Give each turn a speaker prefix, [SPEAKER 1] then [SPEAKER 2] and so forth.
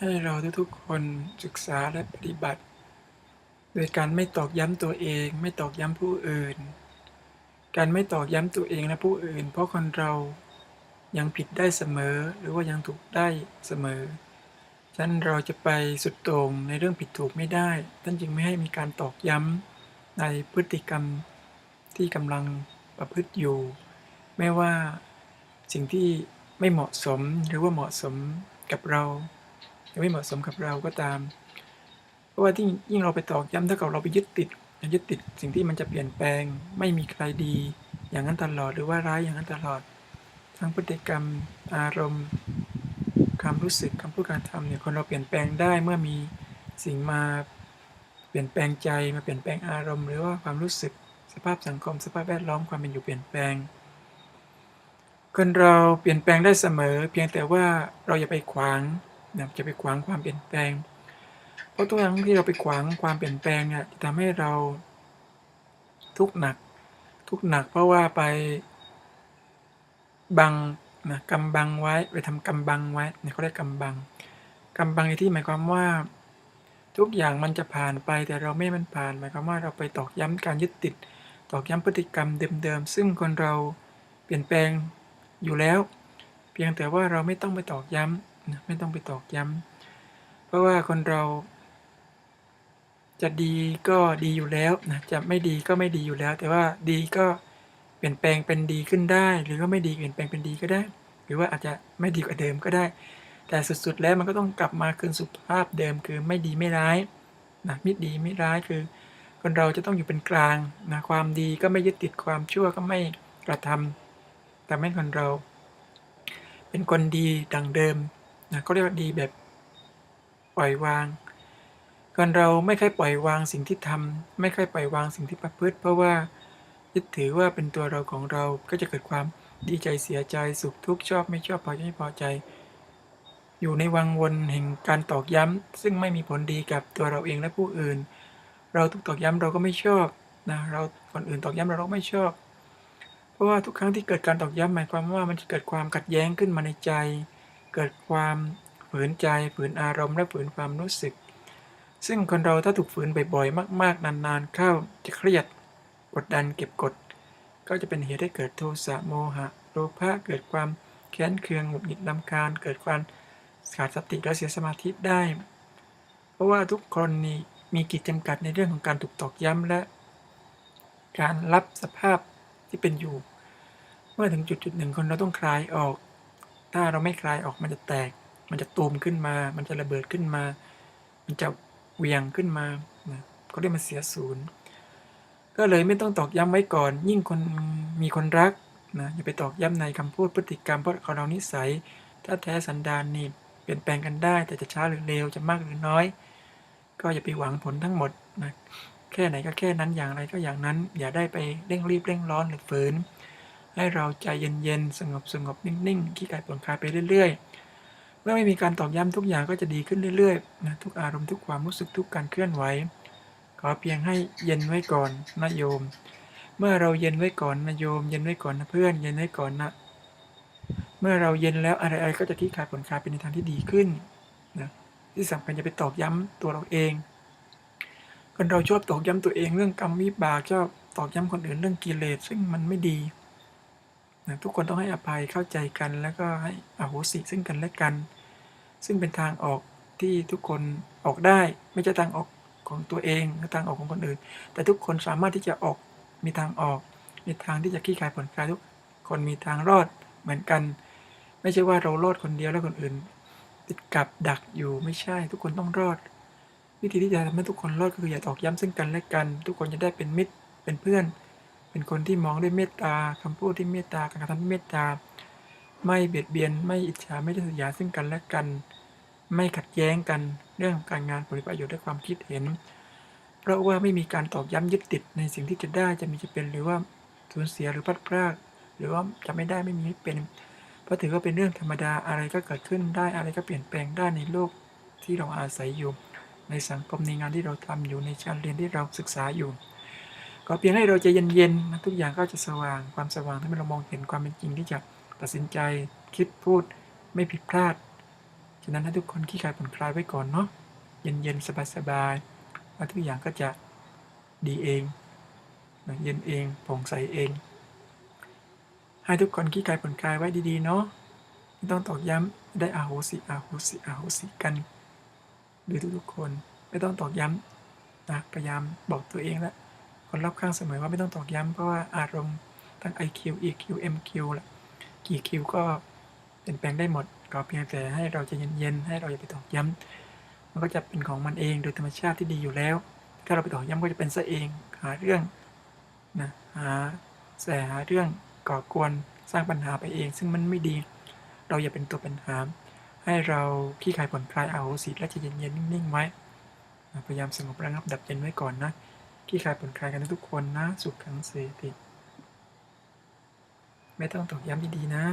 [SPEAKER 1] ให้เราทุกๆคนศึกษาและปฏิบัติ โดยการไม่ตอกย้ำตัวเอง ไม่ตอกย้ำผู้อื่น การไม่ตอกย้ำตัวเองและผู้อื่น เพราะคนเรายังผิดได้เสมอหรือว่ายังถูกได้เสมอฉะนั้นเราจะไปสุดต่งในเรื่องผิดถูกไม่ได้ ท่านจึงไม่ให้มีการตอกย้ำในพฤติกรรมที่กำลังประพฤติอยู่ ไม่ว่าสิ่งที่ไม่เหมาะสมหรือว่าเหมาะสมกับเรา หรือไม่เหมาะสมกับเราก็ตาม เพราะว่าที่ยิ่งเราไปตอกย้ำถ้ากิดเราไปยึดติดยึดติดสิ่งที่มันจะเปลี่ยนแปลง ไม่มีใครดี อย่างนั้นตลอดหรือว่าร้ายอย่างนั้นตลอด ทั้งพฤติกรรมอารมณ์ความรู้สึกคำพูดการทำเนี่ยคนเราเปลี่ยนแปลงได้เมื่อมีสิ่งมาเปลี่ยนแปลงใจมาเปลี่ยนแปลงอารมณ์หรือว่าความรู้สึกสภาพสังคม สภาพแวดล้อมความเป็นอยู่เปลี่ยนแปลง คนเราเปลี่ยนแปลงได้เสมอ เพียงแต่ว่าเราอย่าไปขวาง นะจะไปขวางความเปลี่ยนแปลง เพราะทุกครั้งที่เราไปขวางความเปลี่ยนแปลงเนี่ยจะทำให้เราทุกข์หนัก ทุกข์หนักเพราะว่าไปบังนะกำบังไว้ไปทำกำบังไว้เนี่ยเขาเรียกกำบังกำบังในที่หมายความว่า ทุกอย่างมันจะผ่านไปแต่เราไม่มันผ่าน หมายความว่าเราไปตอกย้ำการยึดติด ตอกย้ำพฤติกรรมเดิมๆซึ่งคนเราเปลี่ยนแปลงอยู่แล้ว เพียงแต่ว่าเราไม่ต้องไปตอกย้ำ นะไม่ต้องไปตอกย้ำเพราะว่าคนเรา จะดีก็ดีอยู่แล้วนะจะไม่ดีก็ไม่ดีอยู่แล้ว แต่ว่าดีก็เปลี่ยนแปลงเป็นดีขึ้นได้ หรือก็ไม่ดีเปลี่ยนแปลงเป็นดีก็ได้ หรือว่าอาจจะไม่ดีกว่าเดิมก็ได้ แต่สุดๆแล้วมันก็ต้องกลับมาคืนสุภาพเดิมคือไม่ดีไม่ร้ายนะมิดีไม่ร้ายคือ คนเราจะต้องอยู่เป็นกลางนะความดีก็ไม่ยึดติดความชั่วก็ไม่กระทำแต่ไม่คนเรา เป็นคนดีดังเดิม นะก็เรียกว่าดีแบบปล่อยวางคนเราไม่เคยปล่อยวางสิ่งที่ทำไม่เคยปล่อยวางสิ่งที่ประพฤติ เพราะว่ายึดถือว่าเป็นตัวเราของเราก็จะเกิดความดีใจเสียใจสุขทุกข์ชอบไม่ชอบพอใจไม่พอใจ อยู่ในวังวนแห่งการตอกย้ำซึ่งไม่มีผลดีกับตัวเราเองและผู้อื่น เราทุกตอกย้ำเราก็ไม่ชอบนะเราคนอื่นตอกย้ำเราก็ไม่ชอบ เพราะว่าทุกครั้งที่เกิดการตอกย้ำหมายความว่ามันจะเกิดความขัดแย้งขึ้นมาในใจ เกิดความฝืนใจฝืนอารมณ์และฝืนความรู้สึก ซึ่งคนเราถ้าถูกฝืนบ่อยๆ มาก ๆ นานๆ เข้าจะเครียดกดดันเก็บกด ก็จะเป็นเหตุให้เกิดโทสะโมหะโลภะเกิดความแค้นเคืองหงุดหงิดลำคาญ เกิดความขาดสติและเสียสมาธิได้ เพราะว่าทุกคนนี่มีกิจจำกัดในเรื่องของการถูกตอกย้ำและ การรับสภาพที่เป็นอยู่ เมื่อถึงจุดจุดหนึ่งคนเราต้องคลายออก ถ้าเราไม่คลายออกมันจะแตก มันจะตูมขึ้นมา มันจะระเบิดขึ้นมา มันจะเวียงขึ้นมานะก็เรียกมันเสียศูนย์ ก็เลยไม่ต้องตอกย้ำไว้ก่อน ยิ่งคนมีคนรักนะอย่าไปตอกย้ำในคำพูดพฤติกรรมเพราะเขาเรานิสัย ถ้าแท้สันดานนี่เปลี่ยนแปลงกันได้ แต่จะช้าหรือเร็วจะมากหรือน้อย ก็อย่าไปหวังผลทั้งหมดนะแค่ไหนก็แค่นั้นอย่างไรก็อย่างนั้น อย่าได้ไปเร่งรีบเร่งร้อนหรือฝืน ให้เราใจเย็นๆ สงบสงบนิ่งๆขี้กายผ่อนคลายไปเรื่อย ๆ เมื่อไม่มีการตอกย้ำทุกอย่างก็จะดีขึ้นเรื่อยๆนะทุกอารมณ์ทุกความรู้สึกทุกการเคลื่อนไหว ขอเพียงให้เย็นไว้ก่อนนะโยม เมื่อเราเย็นไว้ก่อนนะโยม เย็นไว้ก่อนนะเพื่อน เย็นไว้ก่อนนะเมื่อเราเย็นแล้วอะไรๆก็จะที่คายผ่อนคลายเป็นในทางที่ดีขึ้นนะที่สำคัญจะไปตอกย้ำตัวเราเอง คนเราชอบตอกย้ำตัวเองเรื่องกรรมวิบากชอบตอกย้ำคนอื่นเรื่องกิเลสซึ่งมันไม่ดี นะทุกคนต้องให้อภัยเข้าใจกัน แล้วก็ให้อโหสิซึ่งกันและกัน ซึ่งเป็นทางออกที่ทุกคนออกได้ ไม่ใช่ทางออกของตัวเองทางออกของคนอื่น แต่ทุกคนสามารถที่จะออกมีทางออก มีทางที่จะคลี่คลายผ่อนคลายทุกคนมีทางรอดเหมือนกัน ไม่ใช่ว่าเรารอดคนเดียวแล้วคนอื่น ติดกับดักอยู่ไม่ใช่ ทุกคนต้องรอด วิธีที่จะทำให้ทุกคนรอดก็คืออย่าตอกย้ำซึ่งกันและกัน ทุกคนจะได้เป็นมิตรเป็นเพื่อน เป็นคนที่มองด้วยเมตตาคำพูดที่เมตตาการกระทำที่เมตตา ไม่เบียดเบียน ไม่อิจฉาไม่ได้สยาซึ่งกันและกัน ไม่ขัดแย้งกันเรื่องการงานผลประโยชน์และความคิดเห็น เพราะว่าไม่มีการตอกย้ำยึดติดในสิ่งที่จะได้จะมีจะเป็นหรือว่าสูญเสียหรือพลาดพลาดหรือว่าจะไม่ได้ไม่มีไม่เป็นเพราะถือว่าเป็นเรื่องธรรมดาอะไรก็เกิดขึ้นได้อะไรก็เปลี่ยนแปลงได้ในโลกที่เราอาศัยอยู่ ในสังคมในงานที่เราทำอยู่ในชั้นเรียนที่เราศึกษาอยู่ ก็เพียงให้เราใจเย็นๆทุกอย่างก็จะสว่างความสว่างทำให้เรามองเห็นความเป็นจริงที่จะตัดสินใจคิดพูดไม่ผิดพลาด ฉะนั้นให้ทุกคนขี้คายผ่อนคลายไว้ก่อนเนาะเย็นๆสบายๆแล้วทุกอย่างก็จะดีเองนะเย็นเองโปร่งใสเอง ให้ทุกคนขี้คายผ่อนคลายไว้ดีๆเนาะไม่ต้องตอกย้ำได้อาโหสิอาโหสิอาโหสิกันด้วยทุกๆคนไม่ต้องตอกย้ำนะพยายามบอกตัวเองและ คนรอบข้างเสมอว่าไม่ต้องตอกย้ำเพราะว่าอารมณ์ทั้ง IQ EQ MQ ละกี่คิวก็เปลี่ยนแปลงได้หมดก็เพียงแต่ให้เราจะเย็นๆให้เราอย่าไปตอกย้ำมันก็จะเป็นของมันเองโดยธรรมชาติที่ดีอยู่แล้ว ถ้าเราไปตอกย้ำก็จะเป็นซะเองหาเรื่องนะหาแสหาเรื่องก่อกวนสร้างปัญหาไปเอง ซึ่งมันไม่ดี เราอย่าเป็นตัวปัญหา ให้เราขี้คายผ่อนคลายเอาสีและใจะเย็นๆนิ่งๆไว้ พยายามสงบระงับดับเย็นไว้ก่อนนะ ขี้คายผ่อนคลายกันทุกคนนะ สุขขังเสติ ไม่ต้องตอกย้ำดีๆนะ